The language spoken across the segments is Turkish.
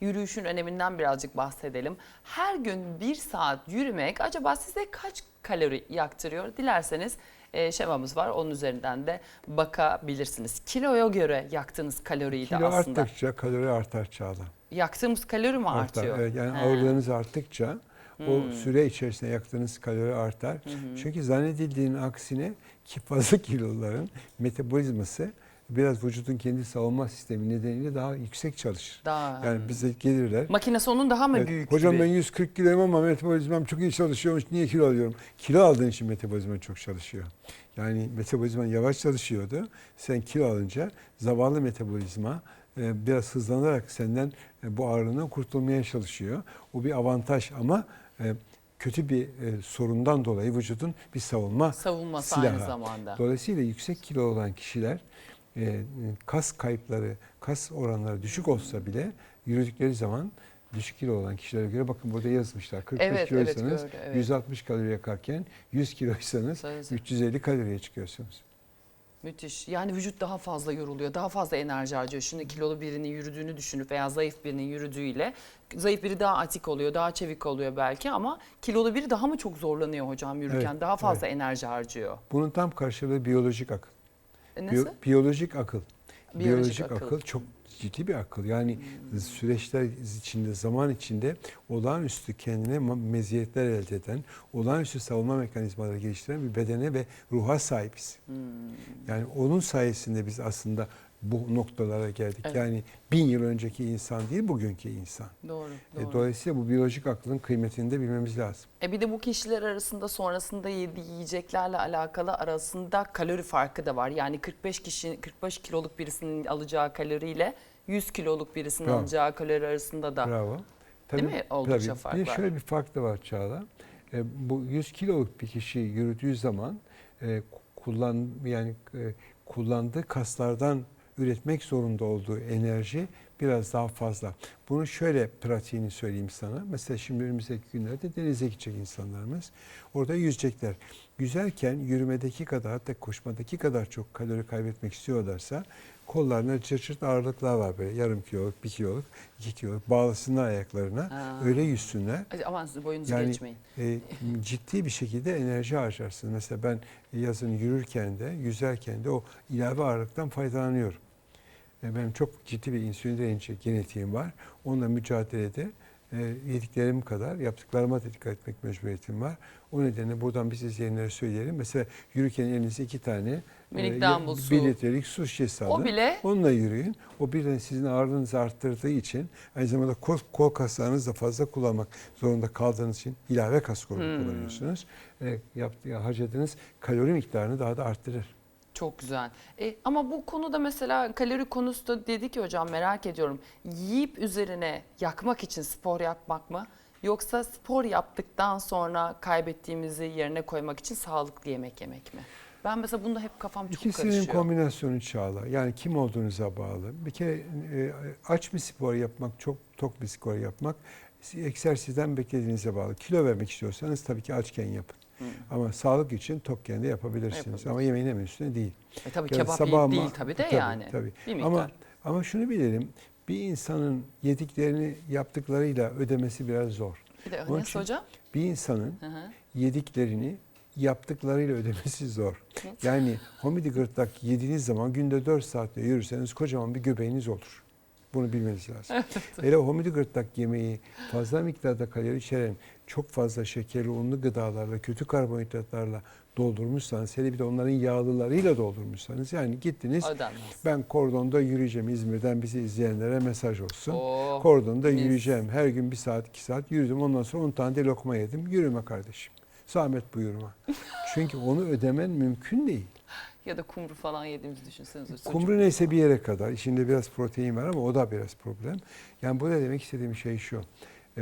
yürüyüşün öneminden birazcık bahsedelim. Her gün bir saat yürümek acaba size kaç kalori yaktırıyor? Dilerseniz e, şemamız var. Onun üzerinden de bakabilirsiniz. Kiloya göre yaktığınız kaloriyi de Kilo aslında. arttıkça kalori artar Çağla. Yaktığımız kalori mi Artar. artıyor? Evet, yani He. ağırlığınız arttıkça o Hmm. süre içerisinde yaktığınız kalori artar. Hı. Çünkü zannedildiğinin aksine ki fazla kiloların metabolizması biraz vücudun kendi savunma sistemi nedeniyle daha yüksek çalışır. Daha, Yani bize gelirler. Makinesi onun daha mı Evet, büyük Hocam gibi? ben 140 kiloyum ama metabolizmam çok iyi çalışıyormuş. Niye kilo alıyorum? Kilo aldığın için metabolizman çok çalışıyor. Yani metabolizman yavaş çalışıyordu. Sen kilo alınca zavallı metabolizma e, biraz hızlanarak senden e, bu ağırlığından kurtulmaya çalışıyor. O bir avantaj ama e, kötü bir e, sorundan dolayı vücudun bir savunma savunması silahı. aynı zamanda. Dolayısıyla yüksek kilo olan kişiler kas kayıpları, kas oranları düşük olsa bile yürüdükleri zaman düşük kilo olan kişilere göre bakın burada yazmışlar. 45 Evet, evet, kiloysanız gördüm, evet. 160 kalori yakarken 100 kiloysanız Sözü. 350 kaloriye çıkıyorsunuz. Müthiş. Yani vücut daha fazla yoruluyor, daha fazla enerji harcıyor. Şimdi kilolu birinin yürüdüğünü düşünüp veya zayıf birinin yürüdüğüyle zayıf biri daha atik oluyor, daha çevik oluyor belki ama kilolu biri daha mı çok zorlanıyor hocam yürürken? Evet, daha fazla enerji harcıyor. Bunun tam karşılığı biyolojik akıl. E Biyo- nasıl? biyolojik akıl. Biyolojik Biyolojik, akıl. Hmm. akıl. çok ciddi bir akıl. Yani süreçler içinde, zaman içinde olağanüstü kendine meziyetler elde eden, olağanüstü savunma mekanizmaları geliştiren bir bedene ve ruha sahibiz. Hmm. Yani onun sayesinde biz aslında bu noktalara geldik. Evet. Yani bin yıl önceki insan değil, bugünkü insan. Doğru, E, doğru. dolayısıyla bu biyolojik aklın kıymetini de bilmemiz lazım. E bir de bu kişiler arasında sonrasında yediği yiyeceklerle alakalı arasında kalori farkı da var. Yani 45 kişi 45 kiloluk birisinin alacağı kaloriyle 100 kiloluk birisinin Bravo. alacağı kalori arasında da Bravo. Değil mi? Oldukça tabii. fark bir var. şöyle bir fark da var Çağla. E, bu 100 kiloluk bir kişi yürüdüğü zaman e, kullan yani e, kullandığı kaslardan üretmek zorunda olduğu enerji biraz daha fazla. Bunu şöyle pratiğini söyleyeyim sana. Mesela şimdi önümüzdeki günlerde denize gidecek insanlarımız. Orada yüzecekler. Yüzerken yürümedeki kadar hatta koşmadaki kadar çok kalori kaybetmek istiyorlarsa kollarına çırt çırt ağırlıklar var böyle yarım kiloluk, bir kiloluk, iki kiloluk bağlasınlar ayaklarına. Ha. Öyle yüzsünler. Aman boyunuzu Yani geçmeyin. e, ciddi bir şekilde enerji harcarsınız. Mesela ben yazın yürürken de, yüzerken de o ilave ağırlıktan faydalanıyorum. E, benim çok ciddi bir insülin direnci genetiğim var. Onunla mücadelede e, yediklerim kadar yaptıklarıma da dikkat etmek mecburiyetim var. O nedenle buradan biz izleyenlere söyleyelim. Mesela yürürken elinize iki tane Minik e, su. bir litrelik su şişesi alın. O bile Onunla yürüyün. O birden sizin ağırlığınızı arttırdığı için aynı zamanda kol, kol kaslarınızı da fazla kullanmak zorunda kaldığınız için ilave kas grubu Hmm. kullanıyorsunuz. E, yaptığı, harcadığınız kalori miktarını daha da arttırır. Çok güzel. E, ama bu konuda mesela kalori konusu da dedi ki hocam merak ediyorum. Yiyip üzerine yakmak için spor yapmak mı? Yoksa spor yaptıktan sonra kaybettiğimizi yerine koymak için sağlıklı yemek yemek mi? Ben mesela bunda hep kafam çok İkisinin karışıyor. kombinasyonu çağla. Yani kim olduğunuza bağlı. Bir kere e, aç bir spor yapmak, çok tok bir spor yapmak egzersizden beklediğinize bağlı. Kilo vermek istiyorsanız tabii ki açken yapın. Hı. Ama sağlık için tokken de yapabilirsiniz. Ama yemeğin hemen üstüne değil. E, tabii Yani kebap sabah değil tabii de tabii, yani. tabii. Bir. Ama ama şunu bilelim. Bir insanın yediklerini yaptıklarıyla ödemesi biraz zor. bir de onun hocam. Bir insanın Hı hı. yediklerini yaptıklarıyla ödemesi zor. Yani homidi gırtlak yediğiniz zaman günde 4 saatte yürürseniz kocaman bir göbeğiniz olur. Bunu bilmeniz lazım. Hele homidi gırtlak yemeği fazla miktarda kalori içeren çok fazla şekerli unlu gıdalarla, kötü karbonhidratlarla doldurmuşsanız, hele bir de onların yağlılarıyla doldurmuşsanız yani gittiniz ben kordonda yürüyeceğim İzmir'den bizi izleyenlere mesaj olsun. Oo, Kordonda mis. yürüyeceğim. Her gün bir saat, iki saat yürüdüm. Ondan sonra 10 tane de lokma yedim. Yürüme kardeşim. Zahmet buyurma. Çünkü onu ödemen mümkün değil. Ya da kumru falan yediğimizi düşünsenize. sucuk. Kumru neyse bir yere kadar. İçinde biraz protein var ama o da biraz problem. Yani burada demek istediğim şey şu. E,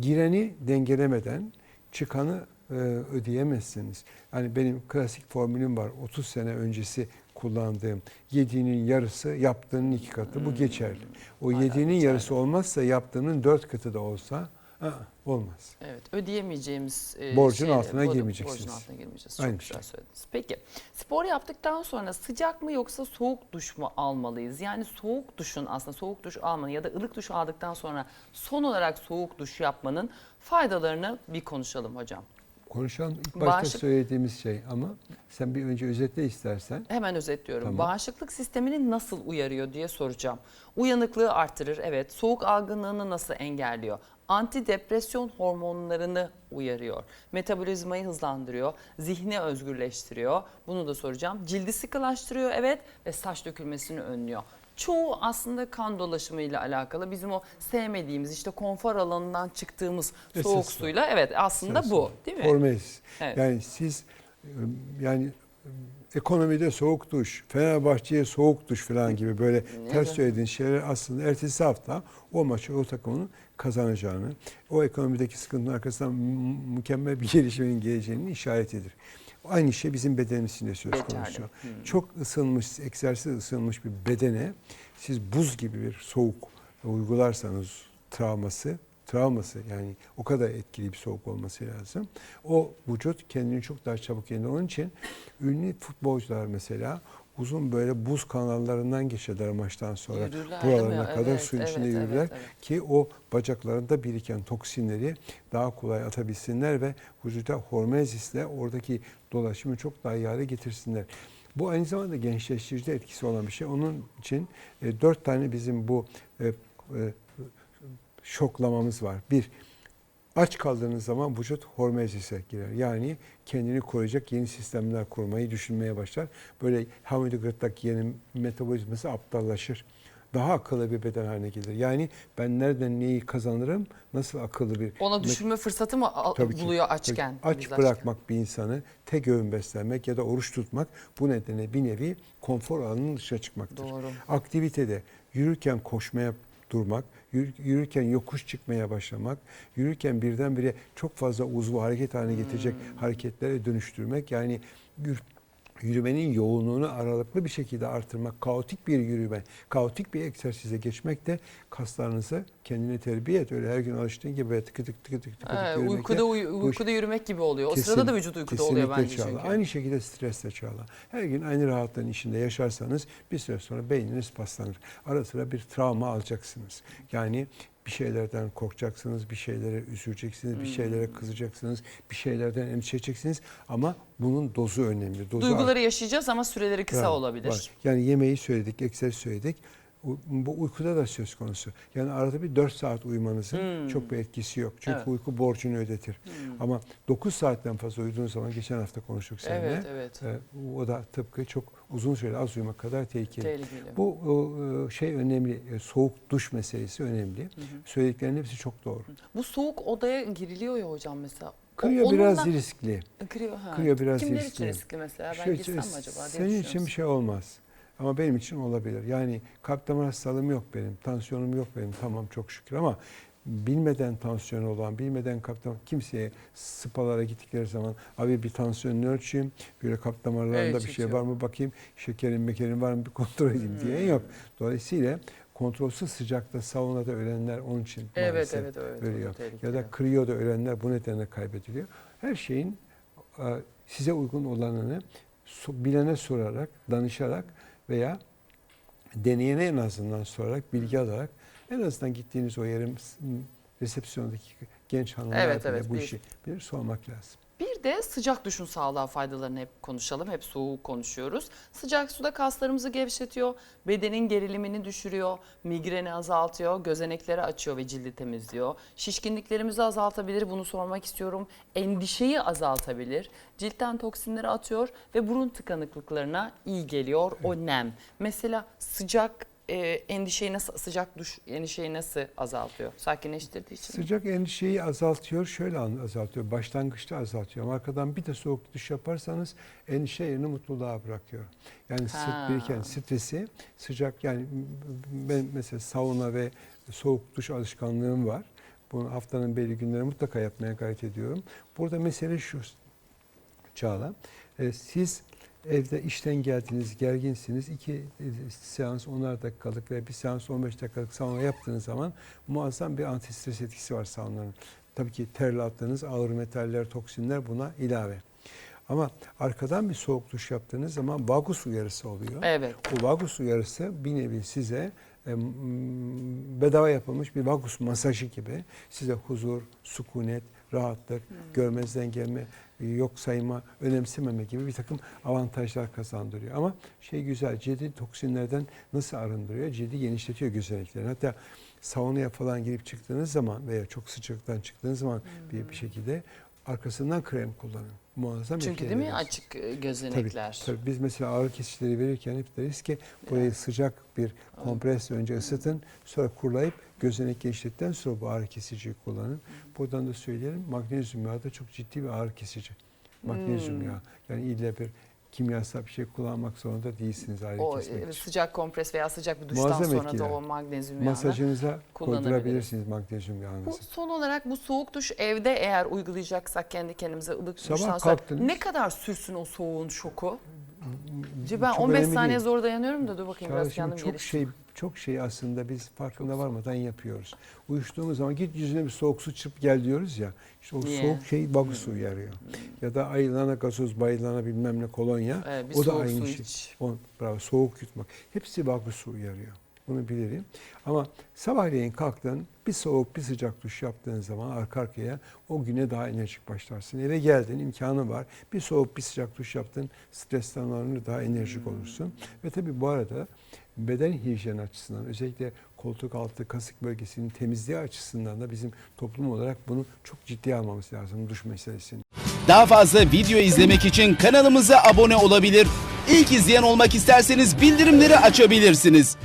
gireni dengelemeden çıkanı e, ödeyemezsiniz. Yani benim klasik formülüm var. 30 sene öncesi kullandığım yediğinin yarısı yaptığının iki katı. Bu Hmm. geçerli. O Hala yediğinin geçerli. yarısı olmazsa yaptığının dört katı da olsa Aa, olmaz. Evet, ödeyemeyeceğimiz e, Borcun şeyler- altına borcun- girmeyeceksiniz. Borcun altına girmeyeceğiz. Çok Aynı güzel şey. söylediniz. Peki, spor yaptıktan sonra sıcak mı yoksa soğuk duş mu almalıyız? Yani soğuk duşun aslında soğuk duş almanın ya da ılık duş aldıktan sonra son olarak soğuk duş yapmanın faydalarını bir konuşalım hocam. Konuşalım. İlk başta Bağışık- söylediğimiz şey ama sen bir önce özetle istersen. Hemen özetliyorum. Tamam. Bağışıklık sistemini nasıl uyarıyor diye soracağım. Uyanıklığı artırır, evet. Soğuk algınlığını nasıl engelliyor? Antidepresyon hormonlarını uyarıyor. Metabolizmayı hızlandırıyor, zihni özgürleştiriyor. Bunu da soracağım. Cildi sıkılaştırıyor, evet ve saç dökülmesini önlüyor. Çoğu aslında kan dolaşımıyla alakalı. Bizim o sevmediğimiz işte konfor alanından çıktığımız soğuk Esas o. suyla evet aslında Esas bu değil mi? Hormez. Evet. Yani siz e, yani ekonomide soğuk duş, Fenerbahçe'ye soğuk duş falan gibi böyle ters Evet. söylediğin şeyler aslında ertesi hafta o maçı o takımın kazanacağını, o ekonomideki sıkıntının arkasından mü- mükemmel bir gelişmenin geleceğinin işaretidir. Aynı şey bizim bedenimiz için de söz konusu. Hmm. Çok ısınmış, egzersiz ısınmış bir bedene siz buz gibi bir soğuk uygularsanız travması, travması yani o kadar etkili bir soğuk olması lazım. O vücut kendini çok daha çabuk yeniler. Onun için ünlü futbolcular mesela uzun böyle buz kanallarından geçerler maçtan sonra. Yürürler? Buralarına kadar Evet, suyun evet, içinde evet, yürürler evet. ki o bacaklarında biriken toksinleri daha kolay atabilsinler ve vücuda hormezisle oradaki dolaşımı çok daha iyi hale getirsinler. Bu aynı zamanda gençleştirici etkisi olan bir şey. Onun için e, dört tane bizim bu e, e, şoklamamız var. Bir, aç kaldığınız zaman vücut hormezise girer. Yani kendini koruyacak yeni sistemler kurmayı düşünmeye başlar. Böyle hamile gırtlak yeni metabolizması aptallaşır. Daha akıllı bir beden haline gelir. Yani ben nereden neyi kazanırım, nasıl akıllı bir... Ona düşünme fırsatı mı Tabii ki. buluyor açken? Aç açken? bırakmak bir insanı tek öğün beslenmek ya da oruç tutmak bu nedenle bir nevi konfor alanının dışına çıkmaktır. Doğru. Aktivitede yürürken koşmaya durmak, yürü- yürürken yokuş çıkmaya başlamak, yürürken birdenbire çok fazla uzvu hareket haline getirecek Hmm. hareketlere dönüştürmek yani yürümenin yoğunluğunu aralıklı bir şekilde artırmak, kaotik bir yürüme, kaotik bir egzersize geçmek de kaslarınızı kendine terbiye et. Öyle her gün alıştığın gibi tıkı tık tıkı tık tıkı tık Evet, yürümekle uykuda uy- uykuda yürümek gibi oluyor. O Kesin- sırada da vücut uykuda oluyor bence çağla. çünkü. Aynı şekilde stresle çağla. Her gün aynı rahatlığın içinde yaşarsanız bir süre sonra beyniniz paslanır. Ara sıra bir travma alacaksınız. Yani bir şeylerden korkacaksınız, bir şeylere üzüleceksiniz, bir Hmm. şeylere kızacaksınız, bir şeylerden endişe edeceksiniz. Ama bunun dozu önemli. Dozu Duyguları yaşayacağız ama süreleri kısa olabilir. var. Yani yemeği söyledik, egzersiz söyledik. Bu uykuda da söz konusu. Yani arada bir 4 saat uyumanızın Hmm. çok bir etkisi yok. Çünkü Evet. uyku borcunu ödetir. Hmm. Ama 9 saatten fazla uyuduğunuz zaman geçen hafta konuştuk seninle. Evet, evet. O da tıpkı çok uzun süre az uyumak kadar tehlikeli. Tehlikeli. Bu o, e, şey önemli, e, soğuk duş meselesi önemli. Hı hı. Söylediklerinin hepsi çok doğru. Bu soğuk odaya giriliyor ya hocam mesela. O- Kırıyor biraz onunla- riskli. Kırıyor, ha. Kırıyor biraz Kimler riskli. için riskli mesela? Ben Şöyle, gitsem acaba diye Senin için bir şey olmaz. Ama benim için olabilir. Yani kalp damar hastalığım yok benim, tansiyonum yok benim. Tamam çok şükür ama bilmeden tansiyon olan, bilmeden kalp damar kimseye spalara gittikleri zaman abi bir tansiyonunu ölçeyim, böyle kalp damarlarında Evet, bir şey çekiyor. var mı bakayım, şekerin mekerin var mı bir kontrol edeyim Hmm. yok. Dolayısıyla kontrolsüz sıcakta saunada ölenler onun için Evet, maalesef evet, evet. ölüyor. evet. Ya da kriyoda ölenler bu nedenle kaybediliyor. Her şeyin size uygun olanını bilene sorarak, danışarak veya deneyene en azından sorarak, bilgi alarak en azından gittiğiniz o yerin resepsiyondaki genç hanımlar Evet, evet, bu bir- işi bilir sormak lazım. Bir de sıcak duşun sağlığa faydalarını hep konuşalım. Hep soğuk konuşuyoruz. Sıcak suda kaslarımızı gevşetiyor, bedenin gerilimini düşürüyor, migreni azaltıyor, gözenekleri açıyor ve cildi temizliyor. Şişkinliklerimizi azaltabilir, bunu sormak istiyorum. Endişeyi azaltabilir, ciltten toksinleri atıyor ve burun tıkanıklıklarına iyi geliyor o nem. Mesela sıcak e, endişeyi nasıl, sıcak duş endişeyi nasıl azaltıyor? Sakinleştirdiği için? Sıcak endişeyi azaltıyor, şöyle azaltıyor. Başlangıçta azaltıyor ama arkadan bir de soğuk duş yaparsanız endişe yerini mutluluğa bırakıyor. Yani sırt biriken stresi sıcak yani ben mesela sauna ve soğuk duş alışkanlığım var. Bunu haftanın belli günleri mutlaka yapmaya gayret ediyorum. Burada mesele şu Çağla. e, siz Evde işten geldiniz, gerginsiniz. iki e, seans 10'ar dakikalık ve bir seans 15 dakikalık sauna yaptığınız zaman muazzam bir antistres etkisi var saunanın. Tabii ki terle attığınız ağır metaller, toksinler buna ilave. Ama arkadan bir soğuk duş yaptığınız zaman vagus uyarısı oluyor. Evet. Bu vagus uyarısı bir nevi size e, bedava yapılmış bir vagus masajı gibi size huzur, sükunet, rahatlık, görmezden gelme, yok sayma, önemsememe gibi bir takım avantajlar kazandırıyor. Ama şey güzel, cildi toksinlerden nasıl arındırıyor? Cildi genişletiyor gözeneklerini. Hatta saunaya falan girip çıktığınız zaman veya çok sıcaktan çıktığınız zaman bir, bir şekilde arkasından krem kullanın. Muazzam Çünkü değil mi açık e, Tabii, gözenekler. tabii biz mesela ağrı kesicileri verirken hep deriz ki burayı sıcak bir kompres önce ısıtın sonra kurulayıp gözenek geçtikten sonra bu ağrı kesiciyi kullanın. Buradan da söyleyelim magnezyum yağı da çok ciddi bir ağrı kesici. Magnezyum Hmm. yağı. Yani ille bir kimyasal bir şey kullanmak zorunda değilsiniz ağrı O kesmek için. sıcak kompres veya sıcak bir duştan Muazzam sonra etkiler. da o magnezyum yağını. Masajınıza koydurabilirsiniz magnezyum Bu yağınızı. son olarak bu soğuk duş evde eğer uygulayacaksak kendi kendimize ılık Sabah duştan sonra kalktınız. ne kadar sürsün o soğuğun şoku? Çok Ben 15 önemli saniye değil. zor dayanıyorum da dur bakayım biraz Çağrı'cığım kendim çok geliştim. şey çok şey aslında biz farkında varmadan yapıyoruz. Uyuştuğumuz zaman git yüzüne bir soğuk su çırp gel diyoruz ya. İşte o Niye? soğuk şey vagus Hmm. uyarıyor. Ya da ayılana gazoz, bayılana bilmem ne kolonya. Bir o da aynı şey. O, bravo, soğuk yutmak. Hepsi vagus uyarıyor. Bunu bilirim. Ama sabahleyin kalktın bir soğuk bir sıcak duş yaptığın zaman arka arkaya o güne daha enerjik başlarsın. Eve geldin imkanı var. Bir soğuk bir sıcak duş yaptın stresten arınır daha enerjik olursun. Ve tabii bu arada beden hijyeni açısından özellikle koltuk altı kasık bölgesinin temizliği açısından da bizim toplum olarak bunu çok ciddiye almamız lazım duş meselesini. Daha fazla video izlemek için kanalımıza abone olabilir. İlk izleyen olmak isterseniz bildirimleri açabilirsiniz.